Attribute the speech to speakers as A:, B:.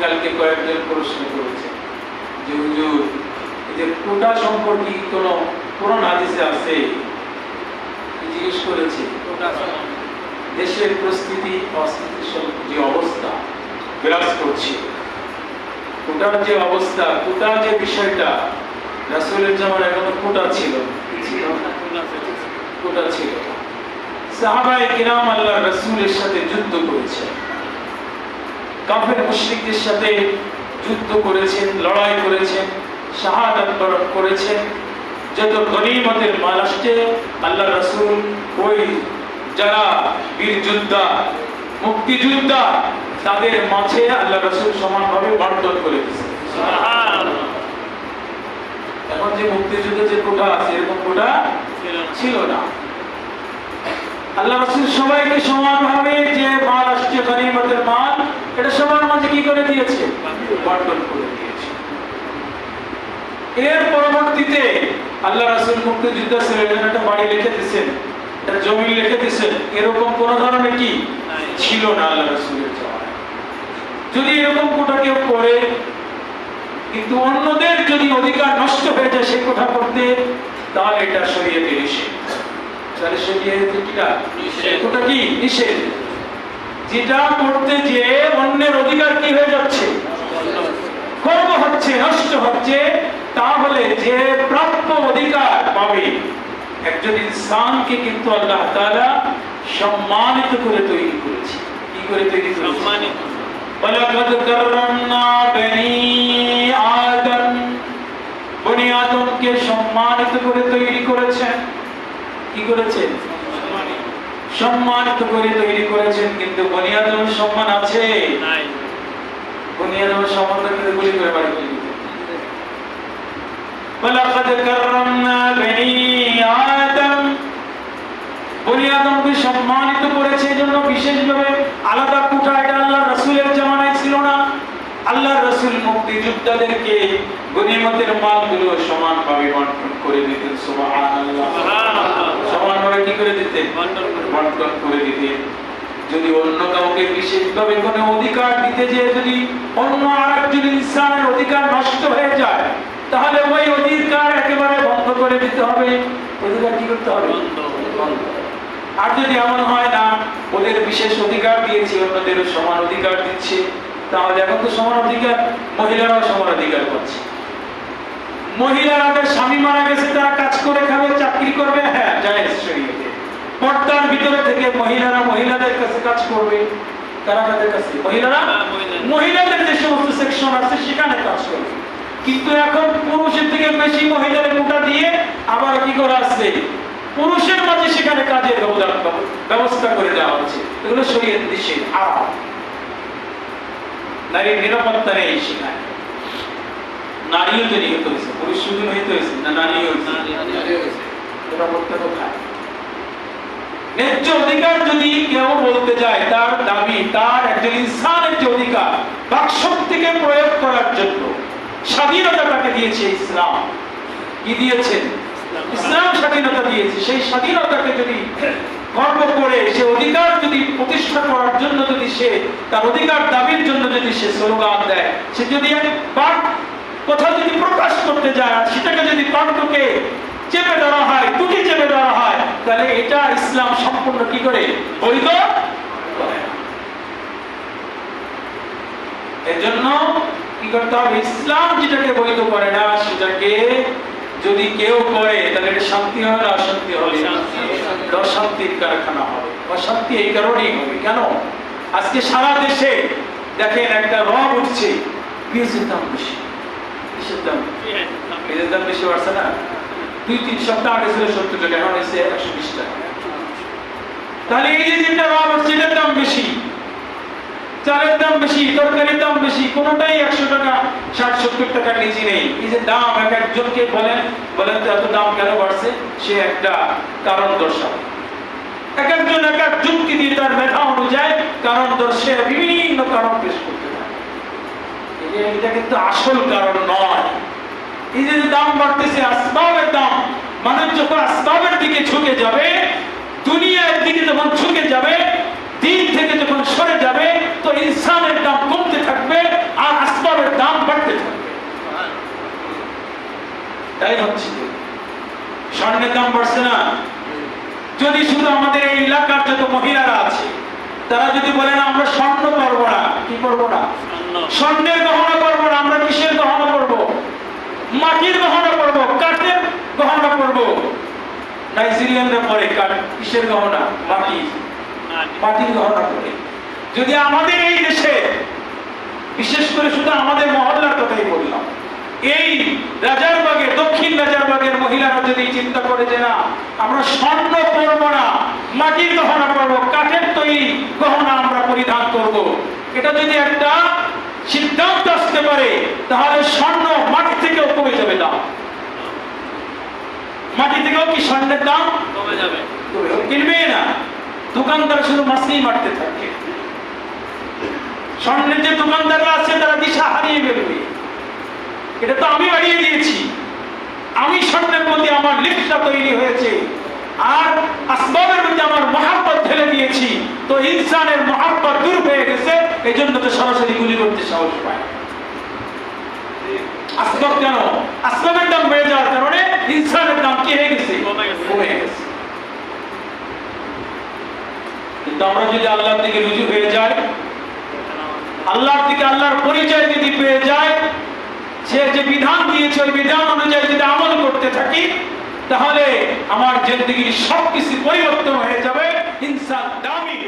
A: কালকে কয়েকজন প্রশ্ন করেছে। যে হুজুর যে কোটা সম্পর্কে কোনো কোরআন হাদিসে আছে? জিজ্ঞেস করেছে? দেশের পরিস্থিতি অস্থিতিশীল যে অবস্থা বিরাজ করছে। কোটার যে অবস্থা কোটা যে বিষয়টা রাসূলের জামানায় কোনো কোটা ছিল। কোটা ছিল। সাহাবায়ে কিরাম আল্লাহ রাসূলের সাথে যুদ্ধ করেছেন কাফের মুশরিকদের সাথে যুদ্ধ করেছেন, লড়াই করেছেন, শাহাদাত বরণ করেছেন। যত গনিমতের মাল আসছে আল্লাহ রাসূল ওই যারা বীর যোদ্ধা, মুক্তিযোদ্ধা, তাদের মাঝে আল্লাহ রাসূল সমানভাবে বন্টন করে এখন যে মুক্তিযুদ্ধে যে কোটা আছে, এরকম কোটা ছিল না। আল্লাহ রাসূল সবাইকে সমানভাবে যে মাল আসছে, গনিমতের মাল এটা সবার মাঝে কি করে দিয়েছে? বন্টন করে দিয়েছে। এর পরবর্তীতে আল্লাহ রাসূল মুক্তিযুদ্ধ একটা বাড়ি লিখে দিয়েছেন একটা জমি লিখে দিয়েছেন। এরকম কোন ধরনের কি ছিল না আল্লাহ রাসূলের জামানায় যদি এরকম কোটা কেউ করে কিন্তু অন্যদের যদি অধিকার নষ্ট হয়ে যায় সে কোঠা করতে তাহলে এটা শরীয়তে নিষেধ। তাহলে শরীয়তে কিটা কোটা কি? নিষেধ। যেটা করতে যে অন্যের অধিকার কি হয়ে যাচ্ছে কর্ম হচ্ছে নষ্ট হচ্ছে তাহলে যে প্রাপ্য অধিকার পাবে একজন ইনসানকে কিন্তু আল্লাহ তাআলা সম্মানিত করে তৈরি করেছে কি করে তৈরি করেছে
B: সম্মানিত
A: ولقد كرمنا بني আদম বনি আদমকে সম্মানিত করে তৈরি করেছেন কি করেছেন সম্মানিত করে তৈরি করেছেন কিন্তু বনি আদমের সম্মান আছে
B: নাই
A: বনি আদমের সম্মান থাকলে গুলি করে বাড়ি ফেলে দিতেন। ولقد كرمنا بني আদম বনি আদমকে সম্মানিত করেছে এজন্য বিশেষভাবে আলাদা কুঠা এটা আল্লাহ রসুলের জামানায় ছিল না আল্লাহ রসুল মুক্তিযোদ্ধাদেরকে গনিমতের মালগুলো সমানভাবে বন্টন করে দিতেন সুবহানাল্লাহ
B: সুবহানাল্লাহ।
A: সমানভাবে কি করে দিতেন
B: বন্টন করে
A: দিতেন যদি অন্য কাউকে বিশেষভাবে কোনো অধিকার দিতে যে যদি অন্য আরেকজন ইনসানের অধিকার নষ্ট হয়ে যায় তাহলে ওই অধিকার একেবারে বন্ধ করে দিতে হবে। অধিকার কি করতে হবে। আর যদি এমন হয় না ওদের বিশেষ অধিকার দিয়েছি অন্যদেরও সমান অধিকার দিচ্ছে তাহলে এখন তো সমান অধিকার মহিলারাও সমান অধিকার পাচ্ছে মহিলারা তার স্বামী মারা গেছে, তারা কাজ করে খাবে, চাকরি করবে হ্যাঁ জায়েজ শরীয়তে পর্দার ভিতরে থেকে মহিলারা মহিলাদের কাছে কাজ করবে কারা কাদের কাছে মহিলারা, মহিলাদের যে সমস্ত সেকশন আছে, সেখানে কাজ করবে। কিন্তু এখন পুরুষের থেকে বেশি মহিলাদের মোটা দিয়ে আবার কি করা আছে? পুরুষের মাঝে সেখানে কাজের ব্যবস্থা করে দেওয়া হচ্ছে। এগুলো শরীয়ত নিষেধ হারাম নারীর নিরাপত্তা নেই সেখানে। নারীও তো নিহত হয়েছে পুরুষ শুধু নিহত হয়েছে না নারীও হয়েছে? কোথায় ন্যায্য অধিকার যদি কেউ বলতে যায় তার দাবি তার একজন ইনসানের যে অধিকার বাকশক্তিকে প্রয়োগ করার জন্য স্বাধীনতা তাকে দিয়েছে ইসলাম। কি দিয়েছেন ইসলাম। স্বাধীনতা দিয়েছে। সেই স্বাধীনতাকে যদি গর্ব করে সে অধিকার যদি প্রতিষ্ঠা করার জন্য যদি সে তার অধিকার দাবির জন্য যদি সে স্লোগান দেয় সে যদি এক বাক কথা যদি প্রকাশ করতে যায় সেটাকে যদি কণ্ঠকে চেপে ধরা হয় টুকে চেপে ধরা হয়, তাহলে এটা ইসলাম সম্পূর্ণ কি করে? বৈধ? এজন্য কি করতে হবে? ইসলাম যেটাকে বৈধ করে না, সেটাকে যদি কেউ করে, তাহলে এটা শান্তি হবে না অশান্তি হবে? অশান্তির কারখানা হবে। অশান্তি এই কারণেই হবে। কেন? আজকে সারা দেশে দেখেন একটা রব উঠছে। বেশি দাম? বেশি বাড়ছে না? দুই, তিন সপ্তাহ আগে ছিল সত্তর টাকা, এখন এসে একশো বিশ টাকা। তাহলে এই যে দাম বেশি, চালের দাম বেশি, তরকারির দাম বেশি, কোনোটাই একশো টাকা, ষাট, সত্তর টাকার নিচে নেই। এই যে দাম, এক একজনকে বলেন বলেন এত দাম কেন বাড়ছে? সে একটা কারণ দর্শাবে এক একজন, এক এক যুক্তি দিয়ে তার মেধা অনুযায়ী কারণ দর্শে বিভিন্ন কারণ পেশ করতে এটা কিন্তু আসল কারণ নয়। এই যে দাম বাড়তেছে, আসবাবের দাম, মানুষ যখন আসবাবের দিকে ঝুঁকে যাবে, দুনিয়ার দিকে যখন ঝুঁকে যাবে, দিন থেকে যখন সরে যাবে, তো ইনসানের দাম কমতে থাকবে আর আসবাবের দাম বাড়তে থাকবে। তাই হচ্ছে স্বর্ণের দাম বাড়ছে না। যদি শুধু আমাদের এই এলাকার যত মহিলারা আছে তারা যদি বলেন আমরা স্বর্ণ করব না। কি করব না? স্বর্ণের গহনা করব না, আমরা কিসের গহনা করব? মাটির গহনা করব, কাঠের গহনা করব? নাইজেরিয়ানরা পরে কাঠ কিসের গহনা? মাটি মাটির গহনা করে। যদি আমাদের এই দেশে, বিশেষ করে শুধু আমাদের মহল্লার কথাই বললাম, এই রাজারবাগের দক্ষিণ রাজারবাগের মহিলারা যদি চিন্তা করে যে, না, আমরা স্বর্ণ পরব না, মাটির গহনা পরব কাঠের তৈরি গহনা আমরা পরিধান করব এটা যদি একটা সিদ্ধান্ত আসতে পারে তাহলে স্বর্ণ মাটি থেকেও কমে যাবে দাম। মাটি থেকেও কি স্বর্ণের দাম?
B: কমে যাবে।
A: কিনবে না। দোকানদার শুধু মাসেই মারতে থাকে। স্বর্ণের যে দোকানদাররা আছে তারা দিশা হারিয়ে ফেলবে। এটা তো আমি বাড়িয়ে দিয়েছি। আমি স্বর্ণের প্রতি আমার লিপসা তৈরি হয়েছে। আর আসবাবের মধ্যে আমার মহাব্বত ঢেলে দিয়েছি। তো ইনসানের মহাব্বত দূর হয়ে গেছে এই জন্য তো সরাসরি গুলি করতে সাহস পায় কেন দাম বেড়ে যাওয়ার কারণে ইনসানের দাম কি হয়ে গেছে।
B: কমে গেছে।
A: কিন্তু আমরা যদি আল্লাহর দিকে রুজু হয়ে যাই আল্লাহর দিকে আল্লাহর পরিচয় যদি পেয়ে যায় সে যে বিধান দিয়েছে ওই বিধান অনুযায়ী যদি আমল করতে থাকি তাহলে আমার জিন্দগির সবকিছু পরিবর্তন হয়ে যাবে। ইনসান দামি।